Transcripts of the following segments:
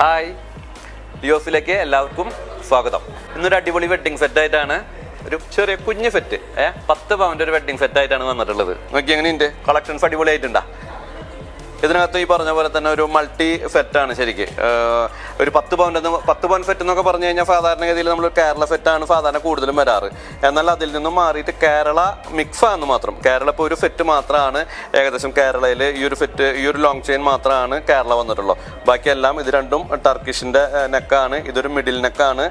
Hi. ലിയോസിലേക്ക് എല്ലാവർക്കും സ്വാഗതം. ഇന്നൊരു അടിപൊളി വെഡ്ഡിംഗ് സെറ്റ് ആയിട്ടാണ് ഒരു ചെറിയ കുഞ്ഞ് സെറ്റ് ഏഹ് പത്ത് പവന്റെ ഒരു വെഡ്ഡിംഗ് സെറ്റ് ആയിട്ടാണ് വന്നിട്ടുള്ളത്. നോക്കി എങ്ങനെയുണ്ട്? കളക്ഷൻസ് അടിപൊളിയായിട്ടുണ്ടാ? ഇതിനകത്ത് ഈ പറഞ്ഞ പോലെ തന്നെ ഒരു മൾട്ടി ഫെറ്റാണ് ശരിക്ക്. ഒരു പത്ത് പവന്റെ പത്ത് പവൻ ഫെറ്റ് എന്നൊക്കെ പറഞ്ഞു കഴിഞ്ഞാൽ സാധാരണഗതിയിൽ നമ്മൾ കേരള ഫെറ്റാണ് സാധാരണ കൂടുതലും വരാറ്. എന്നാൽ അതിൽ നിന്നും മാറിയിട്ട് കേരള മിക്സ് ആണെന്ന് മാത്രം. കേരള ഇപ്പോൾ ഒരു ഫെറ്റ് മാത്രമാണ് ഏകദേശം കേരളയിൽ ഈ ഒരു ഫെറ്റ് ഈ ഒരു ലോങ് ചെയിൻ മാത്രമാണ് കേരള വന്നിട്ടുള്ളൂ. ബാക്കിയെല്ലാം ഇത് രണ്ടും ടർക്കിഷിന്റെ നെക്കാണ് ഇതൊരു മിഡിൽ നെക്കാണ്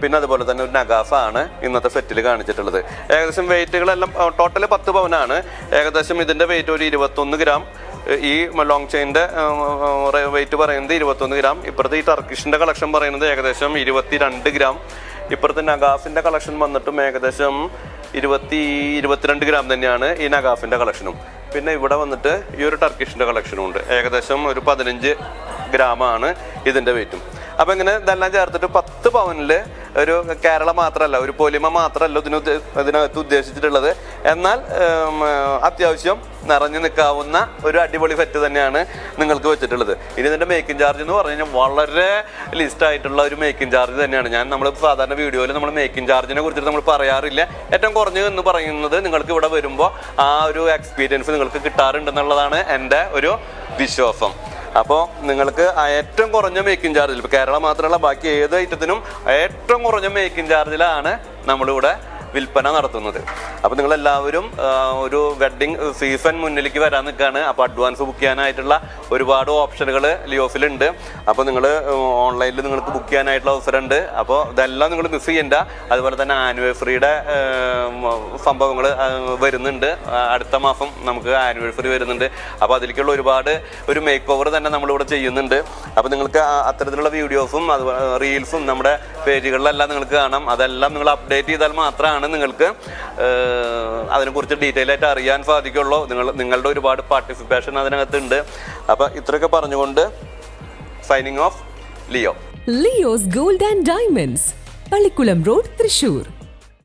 പിന്നെ അതുപോലെ തന്നെ ഒരു നഗാഫാണ് ഇന്നത്തെ ഫെറ്റിൽ കാണിച്ചിട്ടുള്ളത്. ഏകദേശം വെയിറ്റുകളെല്ലാം ടോട്ടൽ പത്ത് പവനാണ് ഏകദേശം ഇതിന്റെ വെയിറ്റ് ഒരു ഇരുപത്തൊന്ന് ഗ്രാം ഈ ലോങ് ചെയിന്റെ വെയിറ്റ് പറയുന്നത് ഇരുപത്തൊന്ന് ഗ്രാം. ഇപ്പുറത്തെ ഈ ടർക്കിഷിന്റെ കളക്ഷൻ പറയുന്നത് ഏകദേശം ഇരുപത്തി രണ്ട് ഗ്രാം. ഇപ്പുറത്തെ നഗാഫിന്റെ കളക്ഷൻ വന്നിട്ടും ഏകദേശം ഇരുപത്തി ഇരുപത്തിരണ്ട് ഗ്രാം തന്നെയാണ് ഈ നഗാഫിന്റെ കളക്ഷനും പിന്നെ ഇവിടെ വന്നിട്ട് ഈ ഒരു ടർക്കിഷിന്റെ കളക്ഷനും ഉണ്ട്. ഏകദേശം ഒരു പതിനഞ്ച് ഗ്രാമാണ് ഇതിന്റെ വെയിറ്റും അപ്പം ഇങ്ങനെ ഇതെല്ലാം ചേർത്തിട്ട് പത്ത് പവനിൽ ഒരു കേരള മാത്രമല്ല ഒരു പൊലിമ മാത്രമല്ല ഇതിന് ഇതിനകത്ത് ഉദ്ദേശിച്ചിട്ടുള്ളത്. എന്നാൽ അത്യാവശ്യം നിറഞ്ഞു നിൽക്കാവുന്ന ഒരു അടിപൊളി സെറ്റ് തന്നെയാണ് നിങ്ങൾക്ക് വെച്ചിട്ടുള്ളത്. ഇനി ഇതിന്റെ മേക്കിംഗ് ചാർജ് എന്ന് പറഞ്ഞു കഴിഞ്ഞാൽ വളരെ ലിസ്റ്റായിട്ടുള്ള ഒരു മേക്കിംഗ് ചാർജ് തന്നെയാണ്. ഞാൻ നമ്മൾ സാധാരണ വീഡിയോയിൽ നമ്മൾ മേക്കിംഗ് ചാർജിനെ കുറിച്ചിട്ട് നമ്മൾ പറയാറില്ല. ഏറ്റവും കുറഞ്ഞു എന്ന് പറയുന്നത് നിങ്ങൾക്ക് ഇവിടെ വരുമ്പോൾ ആ ഒരു എക്സ്പീരിയൻസ് നിങ്ങൾക്ക് കിട്ടാറുണ്ടെന്നുള്ളതാണ് എന്റെ ഒരു വിശ്വാസം. അപ്പോൾ നിങ്ങൾക്ക് ഏറ്റവും കുറഞ്ഞ മേക്കിംഗ് ചാർജിൽ ഇപ്പോൾ കേരളം മാത്രമല്ല ബാക്കി ഏത് ഐറ്റത്തിനും ഏറ്റവും കുറഞ്ഞ മേക്കിംഗ് ചാർജിലാണ് നമ്മളിവിടെ വിൽപ്പന നടത്തുന്നത്. അപ്പോൾ നിങ്ങൾ എല്ലാവരും ഒരു വെഡ്ഡിംഗ് സീസൺ മുന്നിലേക്ക് വരാൻ നിൽക്കുകയാണ് അപ്പോൾ അഡ്വാൻസ് ബുക്ക് ചെയ്യാനായിട്ടുള്ള ഒരുപാട് ഓപ്ഷനുകൾ ലിയോഫിലുണ്ട് അപ്പോൾ നിങ്ങൾ ഓൺലൈനിൽ നിങ്ങൾക്ക് ബുക്ക് ചെയ്യാനായിട്ടുള്ള അവസരമുണ്ട്. അപ്പോൾ ഇതെല്ലാം നിങ്ങൾ മിസ് ചെയ്യണ്ട. അതുപോലെ തന്നെ ആനിവേഴ്സറിയുടെ സംഭവങ്ങൾ വരുന്നുണ്ട്. അടുത്ത മാസം നമുക്ക് ആനിവേഴ്സറി വരുന്നുണ്ട്. അപ്പോൾ അതിലേക്കുള്ള ഒരുപാട് ഒരു മേക്ക് ഓവർ തന്നെ നമ്മളിവിടെ ചെയ്യുന്നുണ്ട്. അപ്പോൾ നിങ്ങൾക്ക് അത്തരത്തിലുള്ള വീഡിയോസും അതുപോലെ റീൽസും നമ്മുടെ പേജുകളിലെല്ലാം നിങ്ങൾക്ക് കാണാം. അതെല്ലാം നിങ്ങൾ അപ്ഡേറ്റ് ചെയ്താൽ മാത്രമാണ് നിങ്ങൾക്ക് അതിനെക്കുറിച്ച് ഡീറ്റെയിൽ ആയിട്ട് അറിയാൻ സാധിക്കുള്ളൂ. നിങ്ങൾ നിങ്ങളുടെ ഒരുപാട് പാർട്ടിസിപ്പേഷൻ അതിനകത്തുണ്ട്. അപ്പോൾ ഇത്രയൊക്കെ പറഞ്ഞുകൊണ്ട് signing off Leo Leo's gold and diamonds Pallikkulam road Thrissur.